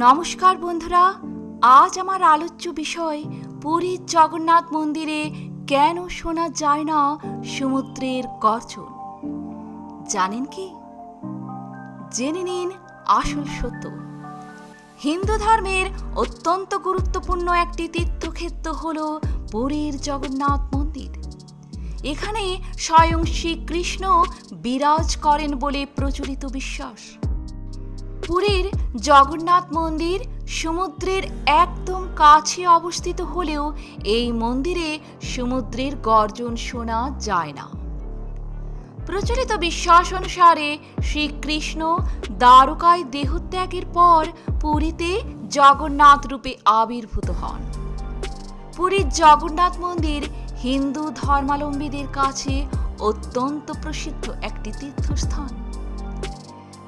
নমস্কার বন্ধুরা, আজ আমার আলোচ্য বিষয় পুরীর জগন্নাথ মন্দিরে কেন শোনা যায় না সমুদ্রের গর্জন। জানেন কি? জেনে নিন আসল সত্য। হিন্দু ধর্মের অত্যন্ত গুরুত্বপূর্ণ একটি তীর্থক্ষেত্র হল পুরীর জগন্নাথ মন্দির। এখানে স্বয়ং শ্রীকৃষ্ণ বিরাজ করেন বলে প্রচলিত বিশ্বাস। পুরীর জগন্নাথ মন্দির সমুদ্রের একদম কাছে অবস্থিত হলেও এই মন্দিরে সমুদ্রের গর্জন শোনা যায় না। প্রচলিত বিশ্বাস অনুসারে শ্রীকৃষ্ণ দ্বারকায় দেহত্যাগের পর পুরীতে জগন্নাথ রূপে আবির্ভূত হন। পুরীর জগন্নাথ মন্দির হিন্দু ধর্মাবলম্বীদের কাছে অত্যন্ত প্রসিদ্ধ একটি তীর্থস্থান।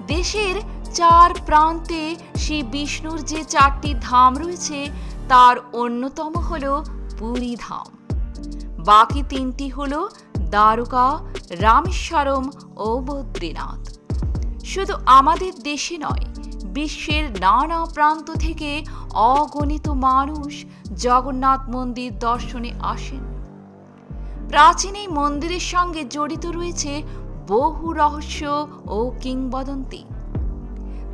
দেশের চার প্রান্তে শ্রী বিষ্ণুর যে চারটি ধাম রয়েছে, তার অন্যতম হল পুরী ধাম। বাকি তিনটি হল দ্বারকা, রামেশ্বরম ও বদ্রীনাথ। শুধু আমাদের দেশে নয়, বিশ্বের নানা প্রান্ত থেকে অগণিত মানুষ জগন্নাথ মন্দির দর্শনে আসেন। প্রাচীন এই মন্দিরের সঙ্গে জড়িত রয়েছে বহু রহস্য ও কিংবদন্তি।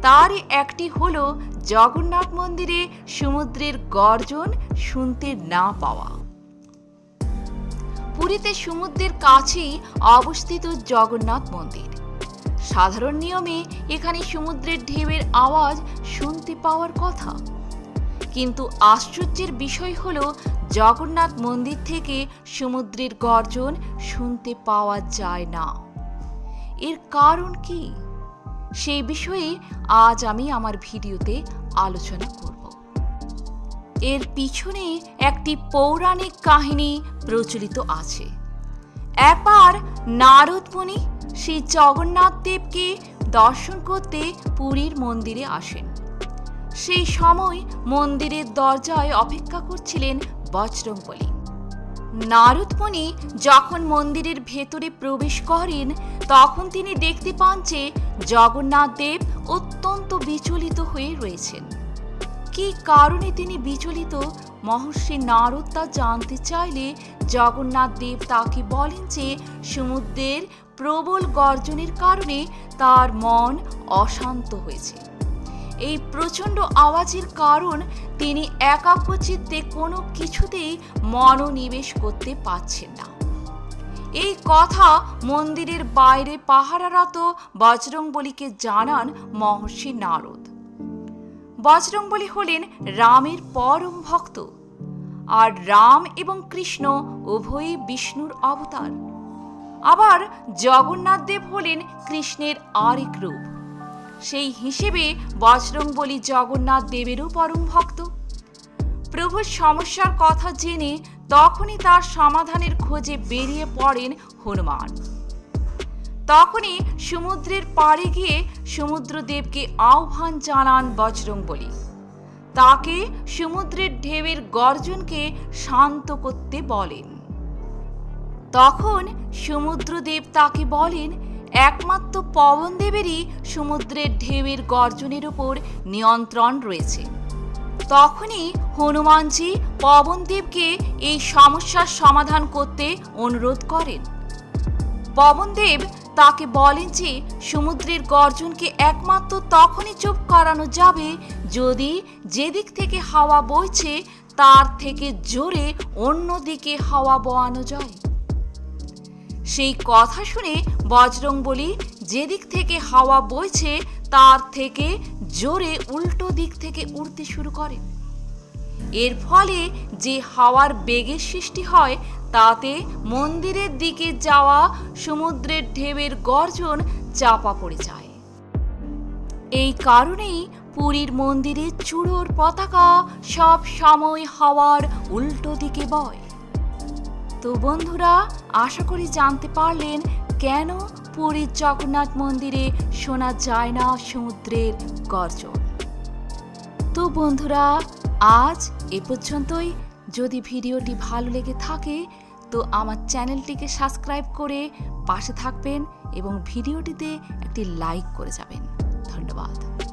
তারই একটি হল জগন্নাথ মন্দিরে সমুদ্রের গর্জন শুনতে না পাওয়া। পুরীতে সমুদ্রের কাছেই অবস্থিত জগন্নাথ মন্দির। সাধারণ নিয়মে এখানে সমুদ্রের ঢেউয়ের আওয়াজ শুনতে পাওয়ার কথা। কিন্তু আশ্চর্যের বিষয় হল জগন্নাথ মন্দির থেকে সমুদ্রের গর্জন শুনতে পাওয়া যায় না। এর কারণ কি? সেই বিষয়ে আজ আমি আমার ভিডিওতে আলোচনা করব। এর পিছনে একটি পৌরাণিক কাহিনী প্রচলিত আছে। একবার নারদ মুনি শ্রী জগন্নাথ দেবকে দর্শন করতে পুরীর মন্দিরে আসেন। সেই সময় মন্দিরের দরজায় অপেক্ষা করছিলেন বজরংবলী। নারদমণি যখন মন্দিরের ভেতরে প্রবেশ করেন, তখন তিনি দেখতে পান যে জগন্নাথ দেব অত্যন্ত বিচলিত হয়ে রয়েছেন। কি কারণে তিনি বিচলিত? মহর্ষি নারদ তা জানতে চাইলে জগন্নাথ দেব তাকে বলেন যে সমুদ্রের প্রবল গর্জনের কারণে তার মন অশান্ত হয়েছে। এই প্রচণ্ড আওয়াজের কারণ তিনি একাগ্রচিত্তে কোনো কিছুতেই মনোনিবেশ করতে পারছেন না। এই কথা মন্দিরের বাইরে পাহারারত বজরংবলীকে জানান মহর্ষি নারদ। বজরংবলী হলেন রামের পরম ভক্ত, আর রাম এবং কৃষ্ণ উভয়ই বিষ্ণুর অবতার। আবার জগন্নাথ দেব হলেন কৃষ্ণের আরেক রূপ। সেই হিসেবে বজরংবলী জগন্নাথ দেবেরও পরম ভক্ত। প্রভুর সমস্যার কথা জেনে তখনই তার সমাধানের খোঁজে বেরিয়ে পড়েন হনুমান। তখনই সমুদ্রের পাড়ে গিয়ে সমুদ্রদেবকে আহ্বান জানান বজরংবলী তাকে সমুদ্রের ঢেউয়ের গর্জনকে শান্ত করতে বলেন। তখন সমুদ্রদেব তাকে বলেন একমাত্র পবনদেবেরই সমুদ্রের ঢেউয়ের গর্জনের উপর নিয়ন্ত্রণ রয়েছে। তখনই হনুমানজি পবনদেবকে এই সমস্যার সমাধান করতে অনুরোধ করেন। পবনদেব তাকে বলেন যে, সমুদ্রের গর্জনকে একমাত্র তখনই চুপ করানো যাবে যদি যেদিক থেকে হাওয়া বইছে, তার থেকে জোরে অন্যদিকে হাওয়া বওয়ানো যায়। সেই কথা শুনে বজরংবলী যেদিক থেকে হাওয়া বইছে, তার থেকে জোরে উল্টো দিক থেকে উড়তে শুরু করেন এর ফলে যে হাওয়ার বেগের সৃষ্টি হয়, তাতে মন্দিরের দিকে যাওয়া, সমুদ্রের ঢেউয়ের গর্জন চাপা পড়ে যায়। এই কারণেই পুরীর মন্দিরে চূড়োর পতাকা সব সময় হাওয়ার উল্টো দিকে বয়। তো বন্ধুরা, আশা করি জানতে পারলেন কেন পুরীর জগন্নাথ মন্দিরে শোনা যায় না সমুদ্রের গর্জন। তো বন্ধুরা, আজ এ পর্যন্তই। যদি ভিডিওটি ভালো লেগে থাকে, তো আমার চ্যানেলটিকে সাবস্ক্রাইব করে পাশে থাকবেন এবং ভিডিওটিতে একটি লাইক করে যাবেন। ধন্যবাদ।